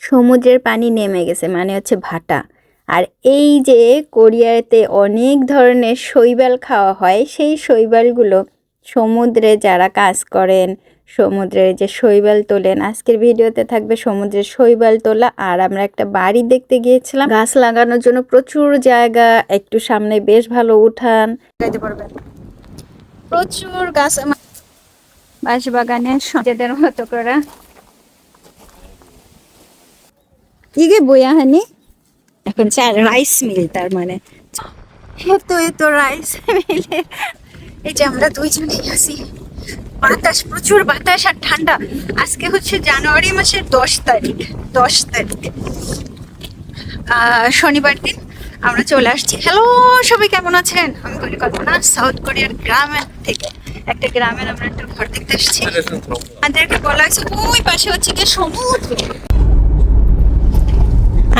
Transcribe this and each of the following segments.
সমুদ্রের পানি নেমে গেছে মানে হচ্ছে ভাটা। আর এই যে কোরিয়াতে অনেক ধরনের শৈবাল খাওয়া হয়, সেই শৈবালগুলো সমুদ্রে যারা কাজ করেন সমুদ্রে যে শৈবাল তোলেন, আজকের ভিডিওতে থাকবে সমুদ্রের শৈবাল তোলা। আর আমরা একটা বাড়ি দেখতে গিয়েছিলাম। গাছ লাগানোর জন্য প্রচুর জায়গা, একটু সামনে বেশ ভালো উঠান। প্রচুর গাছ বাঁশ বাগানে মতো করে। কি বইয়া হানি? এখন চা রাইস মিল তার মানে। তো এ তো রাইস মিলে। এই যে আমরা দুইজনেই আছি। বাতাস প্রচুর বাতাস আর ঠান্ডা। আজকে হচ্ছে জানুয়ারি মাসের দশ তারিখ দশ তারিখ। শনিবার দিন আমরা চলে আসছি। হ্যালো সবাই কেমন আছেন? আমি পরিকল্পনা সাউথ কোরিয়ার গ্রামের থেকে একটা গ্রামের আমরা একটা ঘর দেখতে আসছি। আচ্ছা, আমাদেরকে বলা হয়েছে ওই পাশে হচ্ছে গিয়ে সমুদ্র।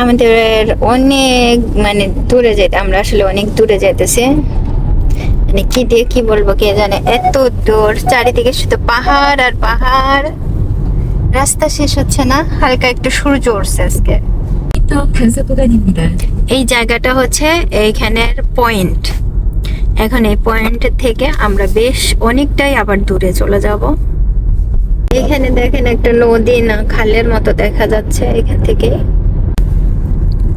আমাদের অনেক মানে দূরে যেতে আমরা আসলে অনেক দূরে যেতেছে মানে কি দিয়ে কি বলব কে জানে, এত দূর, চারিদিকে শুধু পাহাড় আর পাহাড়। রাস্তা শেষ হচ্ছে না, হালকা একটু সূর্য উঠছে আজকে। এই জায়গাটা হচ্ছে এইখানের পয়েন্ট। এখন এই পয়েন্ট থেকে আমরা বেশ অনেকটাই আবার দূরে চলে যাব। এখানে দেখেন একটা নদী না, খালের মতো দেখা যাচ্ছে এখান থেকে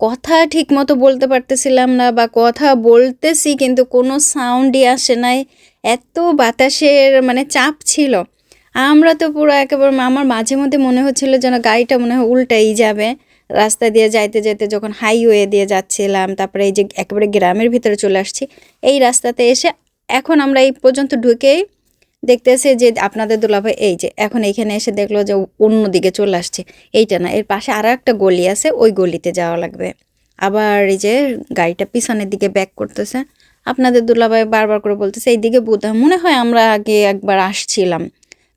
কথা ঠিক মতো বলতে পারতেছিলাম না বা কথা বলতেছি কিন্তু কোনো সাউন্ডই আসে নাই। এত বাতাসের মানে চাপ ছিল। আমরা তো পুরো একেবারে আমার মাঝে মধ্যে মনে হচ্ছিল যেন গাড়িটা মনে হয় উল্টাই যাবে। রাস্তা দিয়ে যাইতে যেতে যখন হাইওয়ে দিয়ে যাচ্ছিলাম, তারপরে এই যে একেবারে গ্রামের ভিতরে চলে আসছি, এই রাস্তাতে এসে এখন আমরা এই পর্যন্ত ঢুকেই দেখতেছে যে আপনাদের দুলাভাই এই যে, এখন এইখানে এসে দেখল যে অন্য দিকে চলে আসছে। এইটা না, এর পাশে আরও একটা গলি আছে, ওই গলিতে যাওয়া লাগবে। আবার এই যে গাড়িটা পিছনের দিকে ব্যাক করতেছে। আপনাদের দুলাভাই বারবার করে বলতেছে এই দিকে বোধ মনে হয় আমরা আগে একবার আসছিলাম।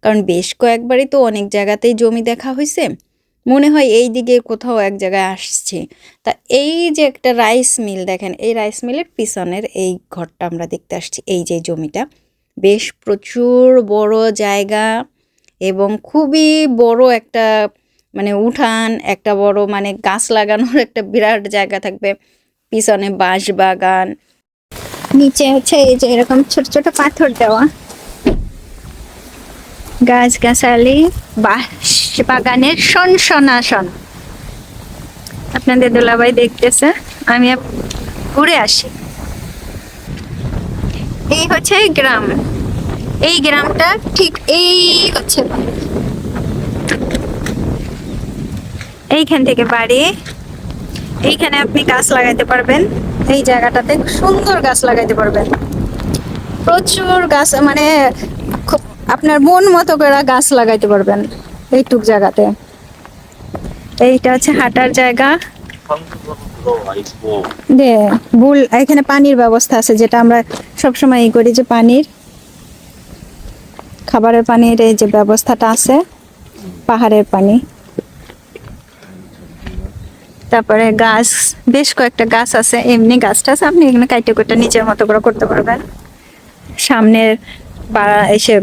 কারণ বেশ কয়েকবারই তো অনেক জায়গাতেই জমি দেখা হয়েছে মনে হয় এই দিকে কোথাও এক জায়গায় আসছি। তা এই যে একটা রাইস মিল দেখেন, এই রাইস মিলের পিছনের এই ঘরটা আমরা দেখতে আসছি, এই যে জমিটা। বেশ প্রচুর বড় জায়গা এবং খুবই বড় একটা মানে উঠান, একটা বড় মানে গাছ লাগানোর একটা বিরাট জায়গা থাকবে। পিছনে বাঁশ বাগান নিচে হচ্ছে এই যে এরকম ছোট ছোট পাথর দেওয়া। গাছ গাছালি বাঁশ বাগানের সনসনাসন। আপনাদের দোলাভাই দেখতেছে, আমি ঘুরে আসি। এই হচ্ছে গ্রাম এই গ্রামটা ঠিক এই হচ্ছে এইখান থেকে বাড়ি এইখানে আপনি গাছ লাগাইতে পারবেন এই জায়গাটাতে সুন্দর গাছ লাগাইতে পারবেন প্রচুর গাছ মানে আপনার মন মতো করে গাছ লাগাইতে পারবেন এইটুক জায়গাতে এইটা হচ্ছে হাঁটার জায়গা এখানে পানির ব্যবস্থা আছে যেটা আমরা সবসময় ই করি যে পানির, খাবারের পানির এই যে ব্যবস্থাটা আছে, পাহাড়ের পানি। তারপরে গাছ, বেশ কয়েকটা গাছ আছে, এমনি গাছটা আছে আপনি এখানে কাইটে কুটে নিজের মতো করে করতে পারবেন। সামনের বা এসে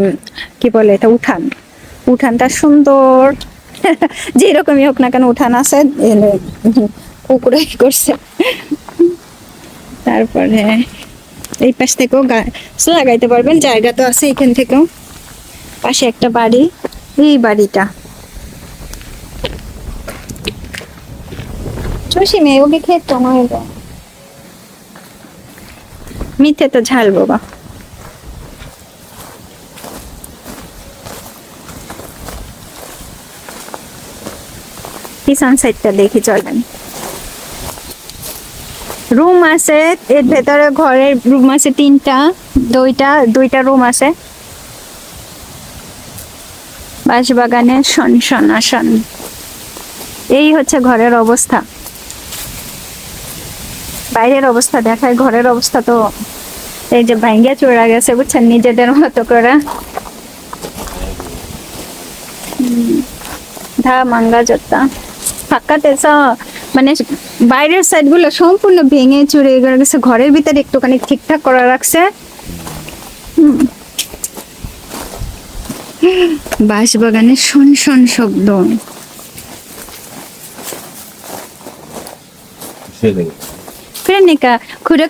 কি বলে এটা, উঠান। উঠানটা সুন্দর। যেরকমই হোক না কেন উঠান আছে কুকুরে করছে। তারপরে এই পাশ থেকেও গাছ লাগাইতে পারবেন, জায়গা তো আছে এখান থেকেও। পাশে একটা বাড়ি, এই বাড়িটা। চষি মেয়ে ওকে খেত নয় মিথ্যে তো ঝাল, বাবা। পিছন সাইডটা দেখি, চলেন। রুম আছে, এর ভেতরে ঘরের রুম আছে তিনটা, দুইটা দুইটা রুম আছে। বাঁশবাগানে শন শন আসন এই হচ্ছে ঘরের অবস্থা। বাইরের অবস্থা দেখায়, ঘরের অবস্থা তো এই যে ভাঙ্গে চড়া গেছে, বুঝছেন? নিজেদের মতো করে। ধা, মাঙ্গা, জোতা। ফাঁকাতে স- মানে বাইরের সাইডগুলো সম্পূর্ণ ভেঙে চুরে গেছে ঘরের ভিতরে একটুখানি ঠিকঠাক করা রাখছে বাঁশ বাগানে শুন শন শব্দ।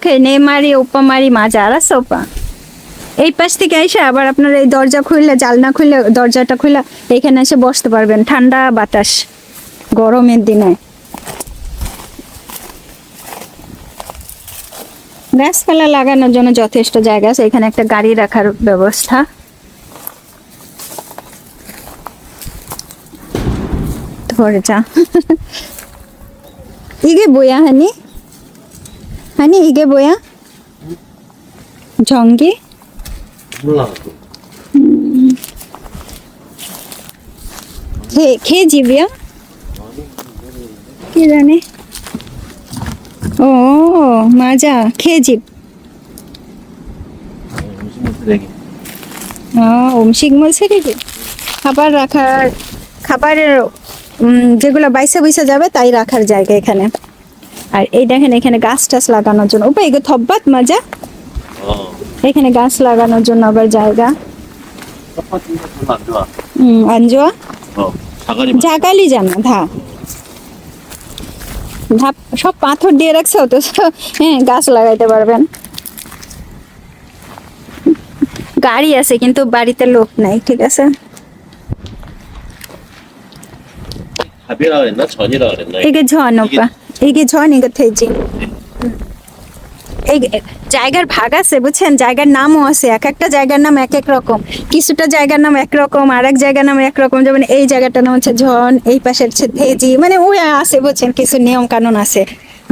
খেয়ে নে মারি এই পাশ থেকে এসে আবার আপনার এই দরজা খুললে জালনা খুললে দরজাটা এখানে এসে বসতে পারবেন ঠান্ডা বাতাস গরমের দিনে। গাছপালা লাগানোর জন্য যথেষ্ট জায়গা আছে। এখানে একটা গাড়ি রাখার ব্যবস্থা। দরজা ইগে বয়া হানি? হানি, ইগে বয়া জঙ্গি? খেয়ে জিবিয়া? কে জানে? ও মাজা খেজিব খাবার রাখার খাবারের যেগুলো বাইসা বৈসা যাবে তাই রাখার জায়গা এখানে। আর এই দেখেন এখানে গাছ টাছ লাগানোর জন্য। উপায় এগুলো থব্বাত মাজা। এখানে গাছ লাগানোর জন্য আবার জায়গা। আঞ্জোয়া। ঝাকালি জানা ধা। ধাপ সব পাথর দিয়ে রাখছে তো হ্যাঁ গাছ লাগাইতে পারবেন গাড়ি আছে কিন্তু বাড়িতে লোক নাই ঠিক আছে 밥이라 그랬나? 전이라 그랬나? এগে ঝন ওপা এগে ঝন এগে থেজি এই জায়গার ভাগ আছে বুঝছেন জায়গার নামও আছে এক একটা জায়গার নাম এক এক রকম কিছুটা জায়গার নাম এক রকম আর এক জায়গার নাম এক রকম যেমন এই জায়গাটার নাম হচ্ছে ঝন এই পাশে হচ্ছে থেজি মানে ওই আছে বুঝছেন কিছু নিয়ম কানুন আছে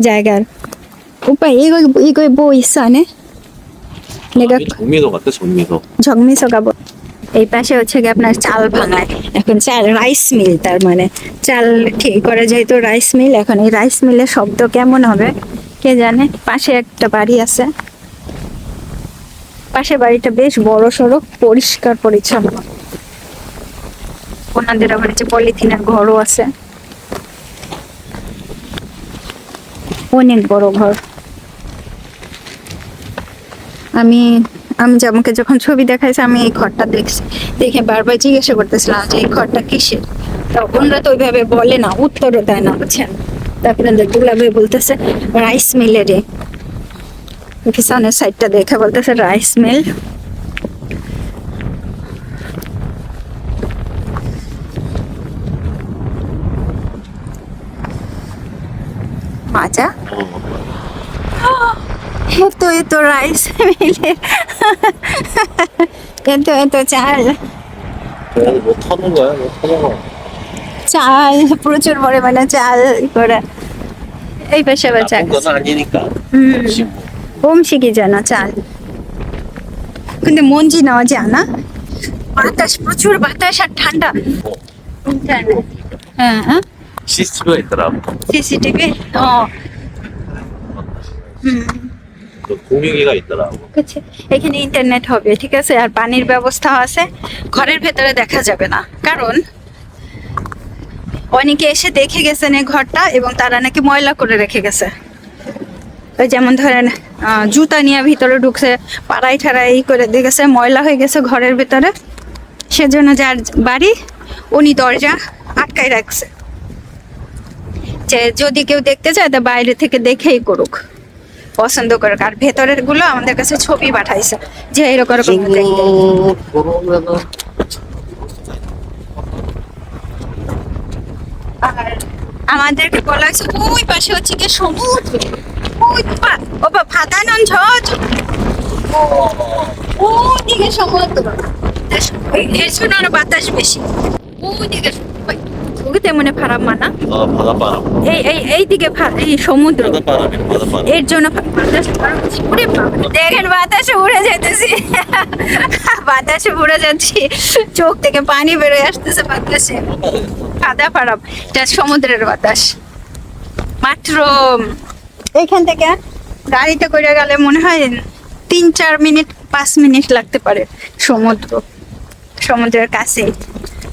জায়গার 오빠 이거 이거 뭐 있어 안에? 내가 아, 정미소 같아, 정미소. ঝগমিসো গাবো এই পাশে হচ্ছে কি আপনার চাল ভাঙায় এখন চাল রাইস মিল তার মানে চাল ঠিক করে যেহেতু রাইস মিল এখন এই রাইস মিলের শব্দ কেমন হবে কে জানে? পাশে একটা বাড়ি আছে। পাশে বাড়িটা বেশ বড় সড়ো পরিষ্কার, পরিচ্ছন্ন। ওনাদের আবার যে পলিথিনের ঘরও আছে। অনেক বড় ঘর। আমি আমি আমাকে যখন ছবি দেখাইছে, আমি এই ঘরটা দেখছি। দেখে বারবার জিজ্ঞাসা করতেছিলাম যে, এই ঘরটা কিসের? তো ওনারা তো ওইভাবে বলে না, উত্তরও দেয় না, বুঝছেন? তারপরে দুলাভাই বলতেছে, রাইস মিলের কিষানের সাইডটা দেখে বলতেছে, রাইস মিল। মাজা? 어. এত এত রাইস মিলে এত এত চাল। চাল প্রচুর পরিমাণে চাল করে এই পাশে আবার চাল 나쁜 건 아니니까. 음. 혹시 뭐. 음식이잖아 চাল 근데 뭔지 나오지 않아? বাতাস প্রচুর বাতাস আর ঠান্ডা 뭐. হ্যাঁ হ্যাঁ CCTV가 있더라고. সিসিটিভি ও হুম 그 공유기가 있더라고. আছে এখানে ইন্টারনেট হবে ঠিক আছে আর পানির ব্যবস্থা আছে ঘরের ভেতরে দেখা যাবে না কারণ অনেকে এসে দেখে গেছেন এই ঘরটা এবং তারা নাকি ময়লা করে রেখে গেছে। ওই যেমন ধরেন জুতা নিয়ে ভিতরে ঢুকছে পাড়াই ঠাড়াই করে দেখেছে ময়লা হয়ে গেছে ঘরের ভেতরে। সেজন্য যার বাড়ি উনি দরজা আটকাই রাখছে। যে যদি কেউ দেখতে চায় তা বাইরে থেকে দেখেই করুক পছন্দ করুক। আর ভেতরেরগুলো আমাদের কাছে ছবি পাঠাইছে যে এরকম আমাদের আমাদেরকে বলা হয়েছে ওই পাশে হচ্ছে গিয়ে সমুদ্র। ও বা ভাতানন ঝজ ও বাতাস বেশি। ও দিকে এই সমুদ্র। এর জন্য দেখেন বাতাসে উড়ে যেতেছি। বাতাসে উড়ে যাচ্ছি। চোখ থেকে পানি বেরোয় আসতেছে বাতাসে। কাদা পারাম এটা সমুদ্রের বাতাস। মাত্র এখান থেকে গাড়িতে করে গেলে মনে হয় তিন চার মিনিট পাঁচ মিনিট লাগতে পারে সমুদ্র সমুদ্রের কাছে।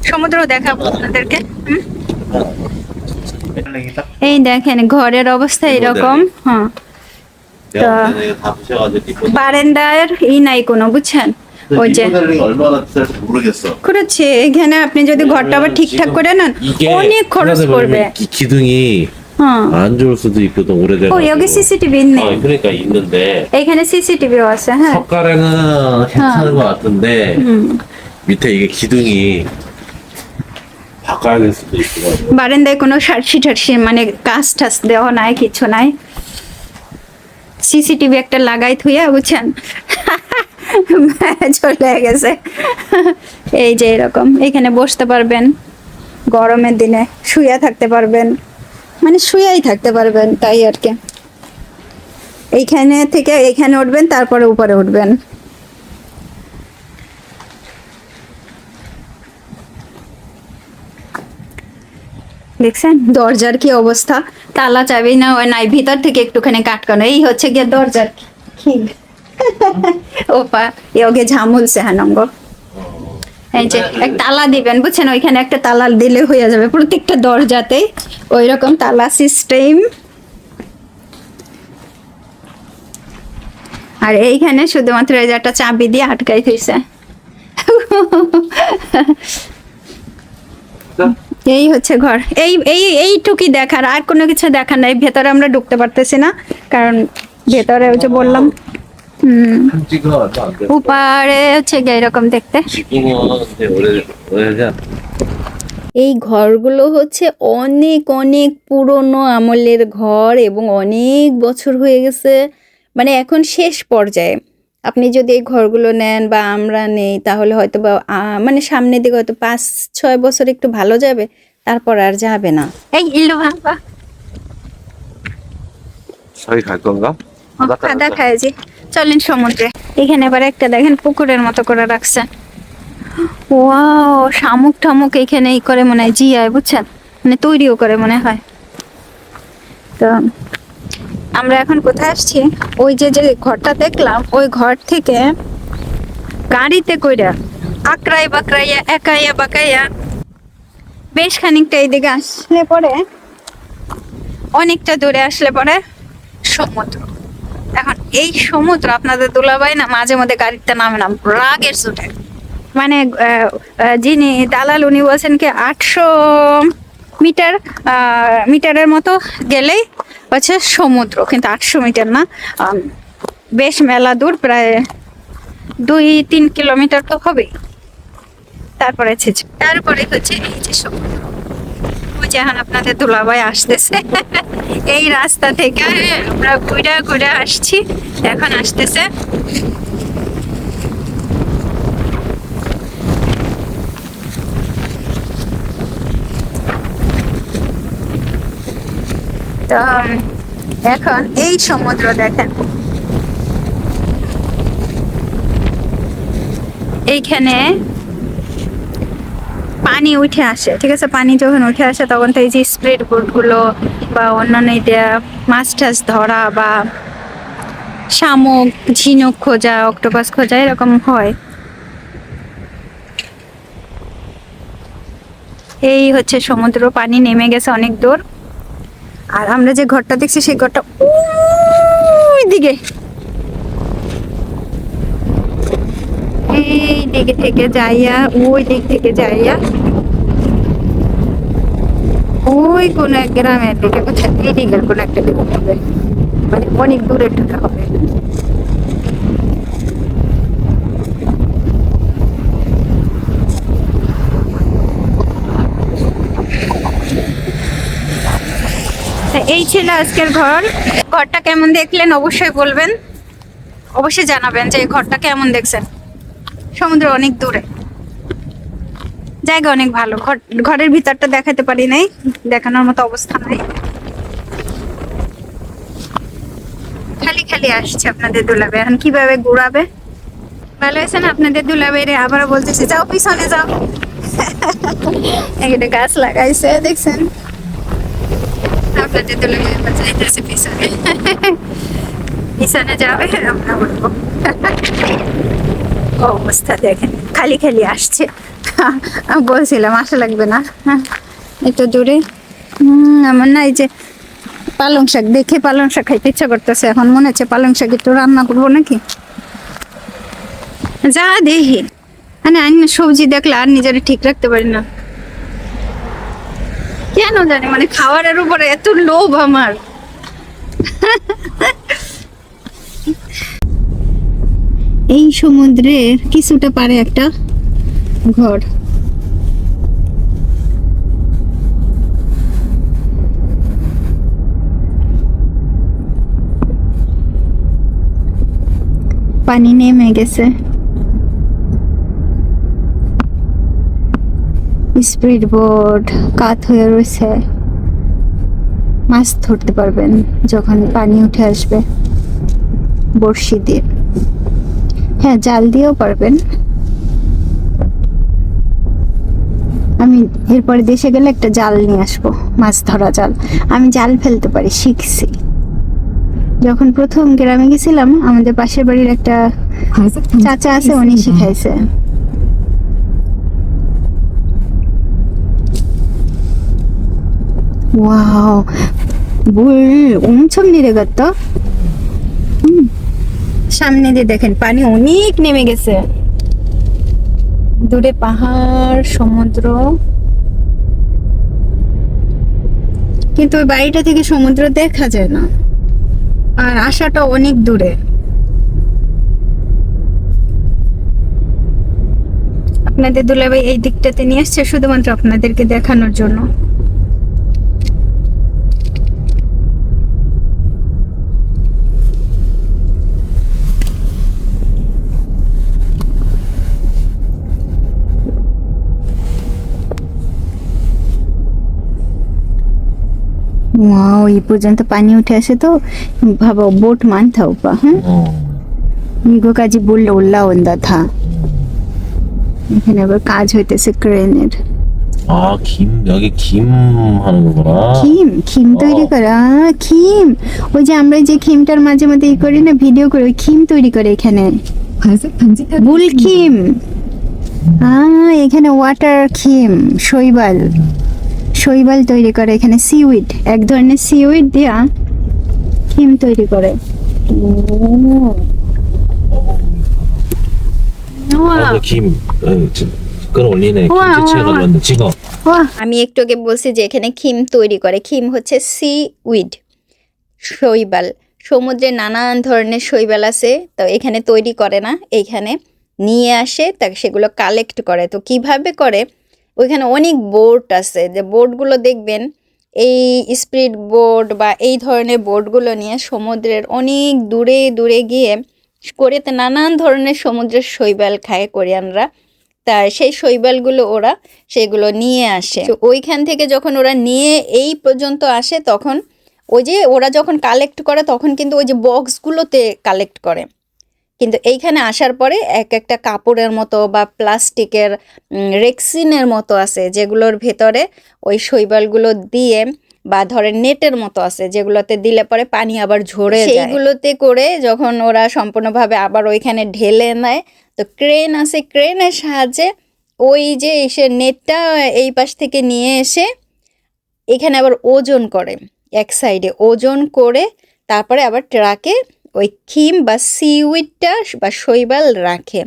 সমুদ্র দেখাবো আপনাদেরকে এই দেখেন ঘরের অবস্থা এরকম হ্যাঁ। বারেন্দার ই নাই কোনো বুঝছেন? ওই যে 리모델링 얼마나 비쌀지 모르겠어. 그렇지 এখানে আপনি যদি ঘরটা আবার ঠিকঠাক করে নেন অনেক খরচ পড়বে 기, 기둥이 হ্যাঁ 안 좋을 수도 있고 또 오래돼서 ও 여기 CCTV 있네 어, 그러니까 있는데 এখানে CCTVও আছে হ্যাঁ 석가래는 괜찮은 것 같은데 হুম 밑에 이게 기둥이 바꿔야 될 수도 있고 বারান্দায় কোনো সার্সি টার্সি মানে কাজ টাস দেওয়া নাই কিছু নাই সিসিটিভি একটা লাগাই থুইয়া বুঝছেন চলে গেছে। এই যে এরকম। এখানে বসতে পারবেন, গরমের দিনে শুয়ে থাকতে পারবেন। মানে শুয়েই থাকতে পারবেন, তাই আর কি। এইখানে থেকে এইখানে উঠবেন, তারপরে উপরে উঠবেন। দেখছেন? দরজার কি অবস্থা? তালা চাবি না ওই নাই, ভিতর থেকে একটুখানি কাটকানো। এই হচ্ছে গিয়ে দরজার খিল ওপা ইয়োগে ঝামুলছে হ্যাঁ নম্বর এই যে এক তালা দিবেন বুঝছেন? ওইখানে একটা তালা দিলে হয়ে যাবে। প্রত্যেকটা দরজাতে ওই রকম তালা সিস্টেম আর এইখানে শুধুমাত্র এই যে একটা চাবি দিয়ে আটকাই থইছে। এই হচ্ছে ঘর। এই এই এইটুকি দেখার আর কোনো কিছু দেখার নাই। ভেতরে আমরা ঢুকতে পারতেছি না কারণ ভেতরে ওই যে বললাম এই ঘরগুলো হচ্ছে অনেক অনেক পুরনো আমলের ঘর এবং অনেক বছর হয়ে গেছে। মানে এখন শেষ পর্যায়ে। আপনি যদি এই ঘরগুলো নেন বা আমরা নেই তাহলে হয়তো বা মানে সামনের দিকে হয়তো পাঁচ ছয় বছর একটু ভালো যাবে তারপর আর যাবে না। এই ইলো ভাঙবা হ্যাঁ, দেখা চলেন সমুদ্রে। এখানে আবার একটা দেখেন পুকুরের মতো করে রাখছে। ওয়াও শামুক ঠামুক এখানে এই করে মনে হয় জিয়ায় বুঝছেন? মানে তৈরিও করে মনে হয়। তো আমরা এখন কোথায় আসছি? ওই যে যে ঘরটা দেখলাম ওই ঘর থেকে গাড়িতে কইরা আকড়াই বাকড়াইয়া একাইয়া বাকাইয়া বেশ খানিকটা এইদিকে আসলে পরে অনেকটা দূরে আসলে পরে সমুদ্র। এই সমুদ্র আপনাদের দুলাভাই না মাঝে মধ্যে গাড়িতে নামে নাম রাগের সুটে মানে যিনি দালাল, উনি বলছেন কি আটশো মিটার মিটারের মতো গেলেই হচ্ছে সমুদ্র, কিন্তু আটশো মিটার না বেশ মেলা দূর, প্রায় দুই, তিন কিলোমিটার তো হবেই। তারপরে তারপরে হচ্ছে এই যে সমুদ্র। ওই যে এখন আপনাদের দুলাভাই আসতেছে। এই রাস্তা থেকে আমরা ঘুরে ঘুরে আসছি। এখন আসতেছে। তো, এখন এই সমুদ্র দেখেন এইখানে পানি উঠে আসে, ঠিক আছে? পানি যখন উঠে আসে, তখন তো এই যে স্প্রিডগুলো বা অন্যান্য এটা মাছ টাছ ধরা বা শামুক, ঝিনুক খোঁজা, অক্টোপাস খোঁজা, এরকম হয়। এই হচ্ছে সমুদ্র, পানি নেমে গেছে অনেক দূর। আর আমরা যে ঘরটা দেখছি, সেই ঘরটা ওই দিকে এই দিকে থেকে যাইয়া, ওই দিক থেকে যাইয়া, ওই কোন এক গ্রামের দিকে কোথায় কোন একটা দিকে হবে। মানে অনেক দূরে ঢুকা হবে। এই ছিল আজকের ঘর। ঘরটা কেমন দেখলেন অবশ্যই বলবেন। অবশ্যই জানাবেন যে এই ঘরটা কেমন দেখছেন। সমুদ্র অনেক দূরে। জায়গা অনেক ভালো। ঘর, ঘরের ভিতরটা দেখাতে পারি নাই, দেখানোর মতো অবস্থা নাই। খালি খালি আসছে আপনাদের দুলাবে এখন কীভাবে ঘুরাবে? ভালো হয়েছে না আপনাদের দুলাবে রে? আবারও বলতেছে, যাও পিছনে, যাও। একটা গাছ লাগাইছে, দেখছেন? আপনাদের দুলাবে যাইতেছে পিছনে। পিছনে যাবে, আমরা উঠবো অবস্থা দেখেন? খালি খালি আসছে। বলছিলাম, আসা লাগবে না। হ্যাঁ একটু দূরে। আমার না এই যে পালং শাক, দেখে পালং শাক খাইতে ইচ্ছা করতেছে। এখন মনে হচ্ছে পালং শাক একটু রান্না করব নাকি? যা দেখি। মানে আমি সবজি দেখলে আর নিজের ঠিক রাখতে পারি না। কেন জানি মানে খাবারের উপরে এত লোভ আমার। এই সমুদ্রের কিছুটা পারে একটা ঘর। পানি নেমে গেছে। স্পিড বোর্ড কাত হয়ে রয়েছে। মাছ ধরতে পারবেন যখন পানি উঠে আসবে। বড়শি দিয়ে। হ্যাঁ জাল দিয়েও পারবেন আমি এরপরে দেশে গেলে একটা জাল নিয়ে আসবো মাছ ধরা জাল আমি জাল ফেলতে পারি শিখছি যখন প্রথম গ্রামে গেছিলাম আমাদের পাশের বাড়ির একটা 과속 চাচা আছে উনি 방지턱이 있습니다. শিখাইছে 와우 물 엄청 내려갔다 হুম, সামনে দিয়ে দেখেন, পানি অনেক নেমে গেছে। দূরে পাহাড়, সমুদ্র। কিন্তু ওই বাড়িটা থেকে সমুদ্র দেখা যায় না। আর আসাটা অনেক দূরে। আপনাদের দুলাভাই এই দিকটাতে নিয়ে আসছে শুধুমাত্র আপনাদেরকে দেখানোর জন্য। ওয়াও এই পর্যন্ত পানি উঠে আসে তো ভাবো বোট মানতা উপা হ্যাঁ 어. 이거까지 물 올라온다 다. এখানে আবার কাজ হইতেছে ক্রেনের 아, 김, 여기 김 하는 거구나. খিম খিম তৈরি করে আহ, খিম ওই যে আমরা যে খিমটার মাঝে মাঝে ই করি না ভিডিও করে ওই খিম তৈরি করে এখানে 과속 방지턱이 বুল 있습니다. খিম আহ এখানে ওয়াটার খিম শৈবাল শৈবাল তৈরি করে এখানে সিউইড এক ধরনের সিউইড দিয়া কিম তৈরি করে। আমি একটু আগে বলছি যে এখানে খিম তৈরি করে খিম হচ্ছে সি উইড শৈবাল। সমুদ্রে নানান ধরনের শৈবাল আছে তো এখানে তৈরি করে না এইখানে নিয়ে আসে তা সেগুলো কালেক্ট করে। তো কীভাবে করে? ওইখানে অনেক বোট আছে। যে বোটগুলো দেখবেন, এই স্পিড বোট বা এই ধরনের বোটগুলো নিয়ে সমুদ্রের অনেক দূরে দূরে গিয়ে কোরিয়াতে নানান ধরনের সমুদ্রের শৈবাল খায় কোরিয়ানরা। তা সেই শৈবালগুলো ওরা সেগুলো নিয়ে আসে। ওইখান থেকে যখন ওরা নিয়ে এই পর্যন্ত আসে, তখন ওই যে ওরা যখন কালেক্ট করে, তখন কিন্তু ওই যে বক্সগুলোতে কালেক্ট করে। কিন্তু এইখানে আসার পরে এক একটা কাপড়ের মতো বা প্লাস্টিকের রেক্সিনের মতো আছে যেগুলোর ভেতরে ওই শৈবালগুলো দিয়ে বা ধরেন নেটের মতো আছে যেগুলোতে দিলে পরে পানি আবার ঝরে সেইগুলোতে করে যখন ওরা সম্পূর্ণভাবে আবার ওইখানে ঢেলে নেয়, তো ক্রেন আছে, ক্রেনের সাহায্যে ওই যে এসে নেটটা এই পাশ থেকে নিয়ে এসে এখানে আবার ওজন করে, এক সাইডে ওজন করে তারপরে আবার ট্রাকে ওই খিম বা সিউইডটা বা শৈবাল রাখে।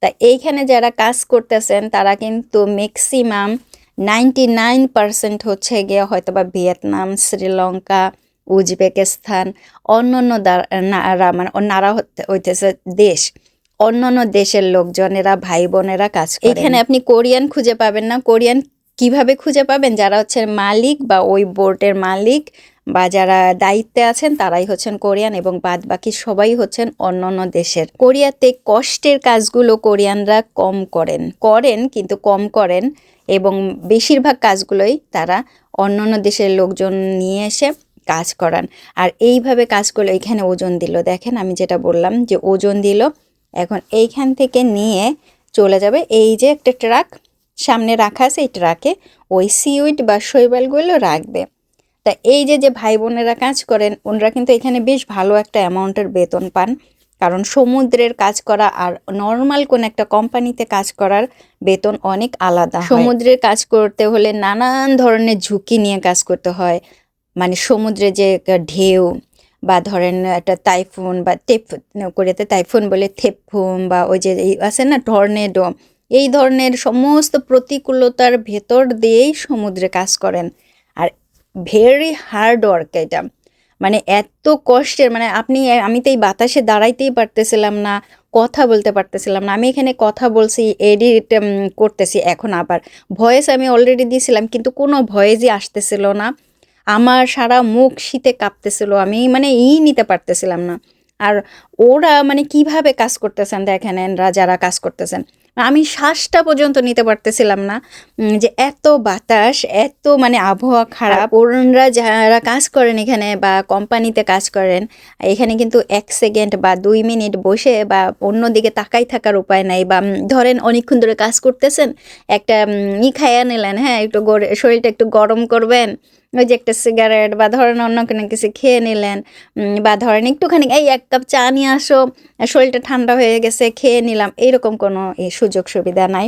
তা এইখানে যারা কাজ করতেছেন, তারা কিন্তু ম্যাক্সিমাম নাইনটি নাইন পার্সেন্ট হচ্ছে গিয়ে হয়তো বা ভিয়েতনাম, শ্রীলঙ্কা, উজবেকিস্তান অন্য দা- নারা মানে নারা হইতেছে দেশ। অন্যান্য দেশের লোকজনেরা ভাই বোনেরা কাজ এখানে আপনি কোরিয়ান খুঁজে পাবেন না। কোরিয়ান কীভাবে খুঁজে পাবেন? যারা হচ্ছে মালিক বা ওই বোর্ডের মালিক বা যারা দায়িত্বে আছেন তারাই হচ্ছেন কোরিয়ান এবং বাদ বাকি সবাই হচ্ছেন অন্য অন্য দেশের। কোরিয়াতে কষ্টের কাজগুলো কোরিয়ানরা কম করেন। করেন কিন্তু কম করেন এবং বেশিরভাগ কাজগুলোই তারা অন্যান্য দেশের লোকজন নিয়ে এসে কাজ করান। আর এইভাবে কাজ করলে এখানে ওজন দিল। দেখেন আমি যেটা বললাম যে ওজন দিল। এখন এইখান থেকে নিয়ে চলে যাবে। এই যে একটা ট্রাক সামনে রাখা আছে, এই ট্রাকে ওই সিউইড বা শৈবালগুলো রাখবে। তা এই যে যে ভাই বোনেরা কাজ করেন, ওনারা কিন্তু এখানে বেশ ভালো একটা অ্যামাউন্টের বেতন পান। কারণ সমুদ্রের কাজ করা আর নর্মাল কোন একটা কোম্পানিতে কাজ করার বেতন অনেক আলাদা সমুদ্রের কাজ করতে হলে নানান ধরনের ঝুঁকি নিয়ে কাজ করতে হয়। মানে সমুদ্রে যে ঢেউ বা ধরেন একটা টাইফুন বা টেপ কোরিয়াতে টাইফুন বলে থেপুন বা ওই যে আছে না টর্নেডো এই ধরনের সমস্ত প্রতিকূলতার ভেতর দিয়েই সমুদ্রে কাজ করেন। আর ভেরি হার্ড ওয়ার্ক এটা। মানে এত কষ্টের মানে আপনি, আমি তো এই বাতাসে দাঁড়াইতেই পারতেছিলাম না, কথা বলতে পারতেছিলাম না। আমি এখানে কথা বলছি এডিট করতেছি এখন আবার। ভয়েস আমি অলরেডি দিয়েছিলাম কিন্তু কোনো ভয়েসই আসতেছিল না। আমার সারা মুখ শীতে কাঁপতেছিল, আমি মানে ই নিতে পারতেছিলাম না। আর ওরা মানে কীভাবে কাজ করতেছেন দেখেন যারা কাজ করতেছেন। আমি শ্বাসটা পর্যন্ত নিতে পারতেছিলাম না যে এত বাতাস এত মানে আবহাওয়া খারাপ। ওরা যারা কাজ করেন এখানে বা কোম্পানিতে কাজ করেন এখানে কিন্তু এক সেকেন্ড বা দুই মিনিট বসে বা অন্যদিকে তাকাই থাকার উপায় নাই বা ধরেন অনেকক্ষণ ধরে কাজ করতেছেন একটা ই খাইয়া নিলেন হ্যাঁ একটু গরে- শরীরটা একটু গরম করবেন ওই যে একটা সিগারেট বা ধরেন অন্য কোনো কিছু খেয়ে নিলেন বা ধরেন একটুখানি এই এক কাপ চা নিয়ে আসো, শরীরটা ঠান্ডা হয়ে গেছে, খেয়ে নিলাম এইরকম কোনো সুযোগ সুবিধা নাই।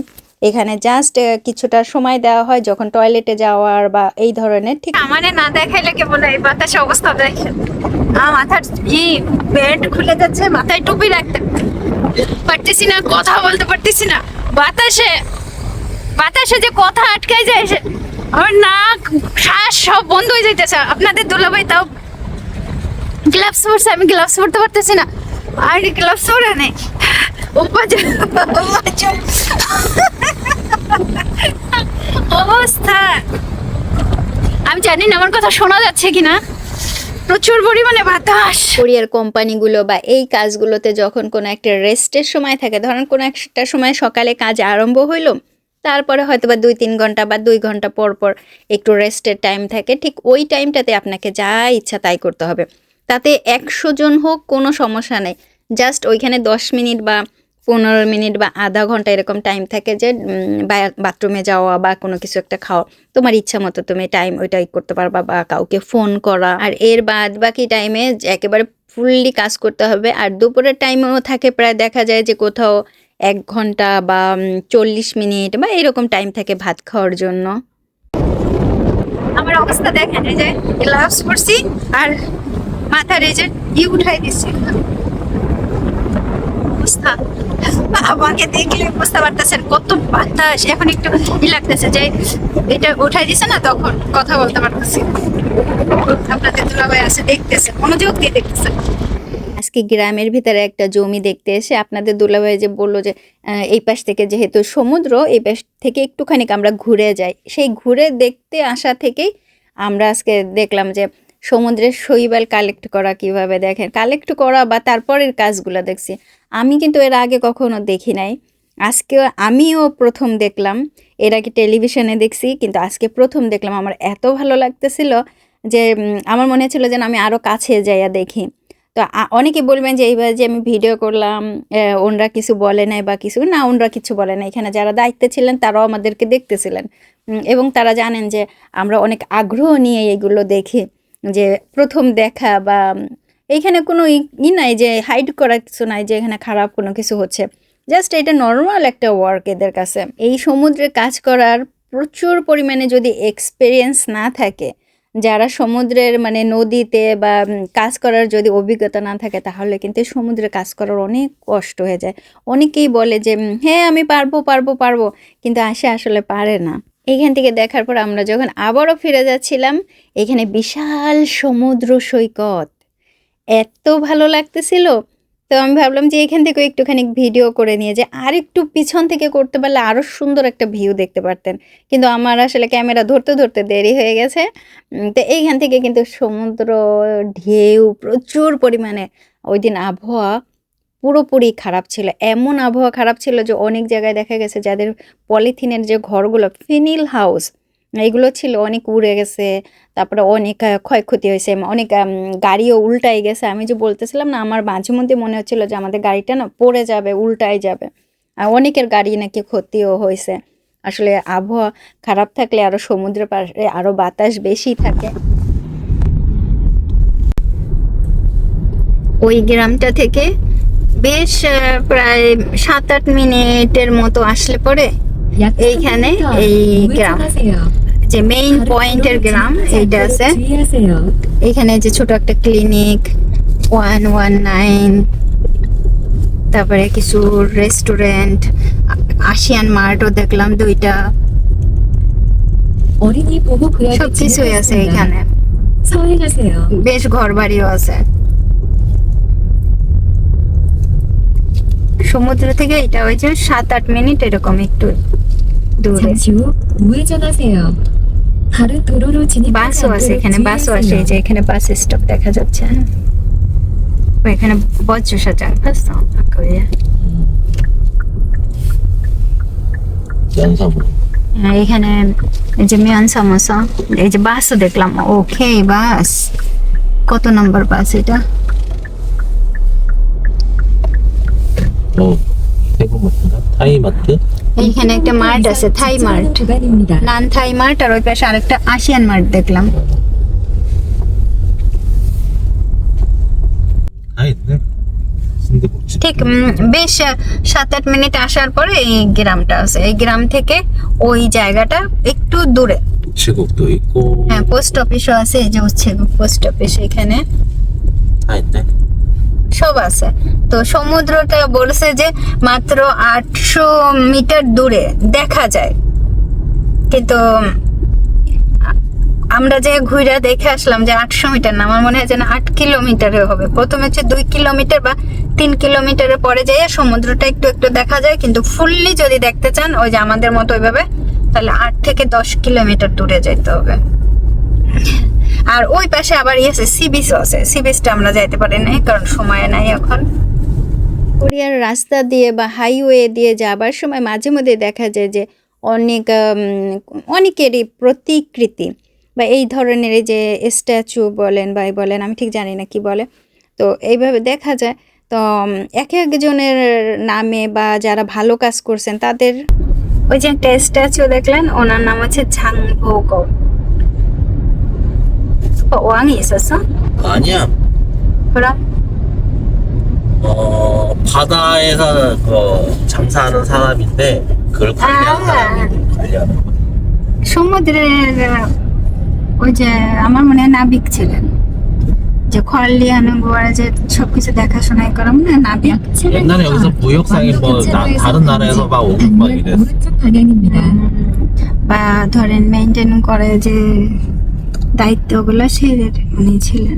এখানে জাস্ট কিছুটা সময় দেওয়া হয় যখন টয়লেটে যাওয়ার বা এই ধরনের ঠিক আমারে না দেখাইলে কে বলে, এই বাতাসে অবস্থা দেখেন। মাথার ই বেড খুলে যাচ্ছে, মাথায় টুপি রাখতে পারতেছি না, কথা বলতে পারতেছি না। বাতাসে বাতাসে যে কথা আটকাই যায় আমার নাক, শ্বাস সব বন্ধ হয়ে যাইতেছে। আপনাদের দুলাভাই তাও গ্লাভস পরছে, আমি গ্লাভস পরতে পারতেছি না। আর গ্লাভস পরে নেই। অবস্থা। আমি জানি না, আমার কথা শোনা যাচ্ছে কিনা। প্রচুর পরিমাণে বাতাস। কোরিয়ার কোম্পানিগুলো বা এই কাজগুলোতে যখন কোনো একটা রেস্টের সময় থাকে, ধরেন কোনো একটা সময় সকালে কাজ আরম্ভ হইল তারপরে হয়তো বা দুই তিন ঘণ্টা বা দুই ঘণ্টা পর পর একটু রেস্টের টাইম থাকে, ঠিক ওই টাইমটাতে আপনাকে যা ইচ্ছা তাই করতে হবে। তাতে একশো জন হোক কোনো সমস্যা নেই। জাস্ট ওইখানে দশ মিনিট বা পনেরো মিনিট বা আধা ঘণ্টা এরকম টাইম থাকে যে বাথরুমে যাওয়া বা কোনো কিছু একটা খাওয়া, তোমার ইচ্ছা মতো তুমি টাইম ওইটাই করতে পারবা বা কাউকে ফোন করা। আর এর বাদ বাকি টাইমে একেবারে ফুললি কাজ করতে হবে। আর দুপুরের টাইমেও থাকে প্রায় দেখা যায় যে কোথাও এক ঘণ্টা বা চল্লিশ মিনিট বা এরকম টাইম থাকে ভাত খাওয়ার জন্য। আমার অবস্থা দেখেন, এই যে গ্লাভস পরছি আর মাথার এই যে ই উঠাই দিচ্ছি। আমাকে দেখলে বুঝতে পারতেছেন কত বাতাস। এখন একটু ই লাগতেছে যে এটা উঠাই দিছে না তখন কথা বলতে পারতেছি। আপনাদের দুলাভাই আছে, দেখতেছে, মনোযোগ দিয়ে দেখতেছে। আজকে গ্রামের ভিতরে একটা জমি দেখতে এসে আপনাদের দুলাভাই যে বলল যে এই পাশ থেকে যেহেতু সমুদ্র, এই পাশ থেকে একটুখানি আমরা ঘুরে যাই। সেই ঘুরে দেখতে আসা থেকেই আমরা আজকে দেখলাম যে, সমুদ্রের শৈবাল কালেক্ট করা কীভাবে দেখেন। কালেক্ট করা বা তারপরের কাজগুলো দেখছি। আমি কিন্তু এর আগে কখনো দেখি নাই। আজকে আমিও প্রথম দেখলাম। এর আগে টেলিভিশনে দেখছি, কিন্তু আজকে প্রথম দেখলাম। আমার এত ভালো লাগতেছিল যে আমার মনে হচ্ছিল যেন আমি আরও কাছে যাইয়া দেখি। তো অনেকে বলবেন যে, এইবার যে আমি ভিডিও করলাম ওনরা কিছু বলে নাই বা কিছু। না, ওনরা কিছু বলে নাই। এখানে যারা দায়িত্বে ছিলেন, তারাও আমাদেরকে দেখতেছিলেন। এবং তারা জানেন যে, আমরা অনেক আগ্রহ নিয়ে এগুলো দেখি। যে, প্রথম দেখা বা, এইখানে কোনো ই নাই যে হাইড করা কিছু নাই যে, এখানে খারাপ কোনো কিছু হচ্ছে। জাস্ট এটা নর্মাল একটা ওয়ার্ক এদের কাছে। এই সমুদ্রে কাজ করার প্রচুর পরিমাণে যদি এক্সপেরিয়েন্স না থাকে যারা সমুদ্রের মানে নদীতে বা কাজ করার যদি অভিজ্ঞতা না থাকে, তাহলে কিন্তু সমুদ্রে কাজ করার অনেক কষ্ট হয়ে যায়। অনেকেই বলে যে হ্যাঁ আমি পারব পারব পারব। কিন্তু আসে আসলে পারে না। এইখান থেকে দেখার পর আমরা যখন আবারও ফিরে যাচ্ছিলাম, এখানে বিশাল সমুদ্র সৈকত। এত ভালো লাগতেছিল তো আমি ভাবলাম যে এখান থেকে একটুখানি ভিডিও করে নিয়ে যে আর একটু পিছন থেকে করতে পারলে আরও সুন্দর একটা ভিউ দেখতে পারতেন। কিন্তু আমার আসলে ক্যামেরা ধরতে ধরতে দেরি হয়ে গেছে। তো এইখান থেকে কিন্তু সমুদ্র, ঢেউ প্রচুর পরিমাণে। ওই দিন আবহাওয়া পুরোপুরি খারাপ ছিল। এমন আবহাওয়া খারাপ ছিল যে অনেক জায়গায় দেখা গেছে যাদের পলিথিনের যে ঘরগুলো, ফিনিল হাউস এগুলো ছিল অনেক উড়ে গেছে তারপরে অনেক ক্ষয়ক্ষতি হয়েছে অনেক গাড়িও উল্টাই গেছে। আমি যে বলতেছিলাম না আমার মাঝে মধ্যে মনে হচ্ছিল যে আমাদের গাড়িটা না পড়ে যাবে উল্টাই যাবে। আর অনেকের গাড়ি নাকি ক্ষতিও হয়েছে। আসলে আবহাওয়া খারাপ থাকলে আরও সমুদ্রের পাশে আরও বাতাস বেশি থাকে। ওই গ্রামটা থেকে বেশ প্রায় সাত আট মিনিটের মতো আসলে পরে এইখানে এই গ্রাম। যে মেইন পয়েন্টের গ্রাম, এইটা আছে। এখানে যে ছোট একটা ক্লিনিক ওয়ান ওয়ান নাইন তারপরে কিছু রেস্টুরেন্ট আশিয়ান মার্টও দেখলাম দুইটা। সব কিছুই আছে এখানে। বেশ ঘর বাড়িও আছে। সমুদ্র থেকে এটা ওই যে সাত আট মিনিট এরকম একটু দূরে। বাসও আছে 않도록 এখানে বাসও আছে এই যে 주의하세요. এখানে বাস স্টপ দেখা যাচ্ছে ও, এখানে বজ্রসাজাং 봤어 거기에 연사부. হ্যাঁ, এখানে এই যে মিয়ান সামোসা এই যে বাসও দেখলাম ওকে বাস কত নম্বর বাস এটা 어, 대구마트나 타이마트? এখানে একটা মার্ট আছে থাই মার্ট নান থাই মার্ট আর ওই পাশে আরেকটা আসিয়ান মার্ট দেখলাম। ঠিক বেশ সাত আট মিনিট আসার পরে এই গ্রামটা আছে। এই গ্রাম থেকে ওই জায়গাটা একটু দূরে। হ্যাঁ পোস্ট অফিসও আছে এই যে হচ্ছে পোস্ট অফিস এখানে। সব আছে। তো সমুদ্রটা বলছে যে মাত্র আটশো মিটার দূরে দেখা যায়। কিন্তু, আমরা যে ঘুরে দেখে আসলাম যে আটশো মিটার না, আমার মনে হয় যেন আট কিলোমিটারে হবে। প্রথমে হচ্ছে দুই কিলোমিটার বা তিন কিলোমিটারের পরে যাই সমুদ্রটা একটু একটু দেখা যায়, কিন্তু ফুললি যদি দেখতে চান, ওই যে আমাদের মতো ওইভাবে, তাহলে আট থেকে দশ কিলোমিটার দূরে যেতে হবে। আর ওই পাশে আবার ইয়ে আছে সি বিচও আছে। সি বিচটা আমরা যাইতে পারি নাই, কারণ সময় নাই এখন। কোরিয়ার রাস্তা দিয়ে বা হাইওয়ে দিয়ে যাবার সময় মাঝে মধ্যে দেখা যায় যে অনেক অনেকেরই প্রতিকৃতি বা এই ধরনের যে স্ট্যাচু বলেন বা বলেন আমি ঠিক জানি না কি বলে তো এইভাবে দেখা যায়। তো এক একজনের নামে বা যারা ভালো কাজ করছেন তাদের ওই যে একটা স্ট্যাচু দেখলেন ওনার নাম হচ্ছে ছাং ভোগ। ওয়াং ইস হ্যাঁ? আনিয়া 어? 아니야. 그럼 어, 바다에서 그 장사하는 사람인데 그걸 관리하는 아. 사람이 관리하는 거. সমুদ্রের ওই যে আমার মনে হয় নাবিক ছিলেন যে খরলিয়ানো গোয়ারা যে সবকিছু দেখাশোনাই করা মনে হয় নাবিক 옛날에 여기서 무역상이 뭐 나- 다른 나라에서 막 오고 막 방면 이랬어. 오른쪽 방향입니다. বা ধরেন মেনটেন করে যে দায়িত্বগুলো সে উনি ছিলেন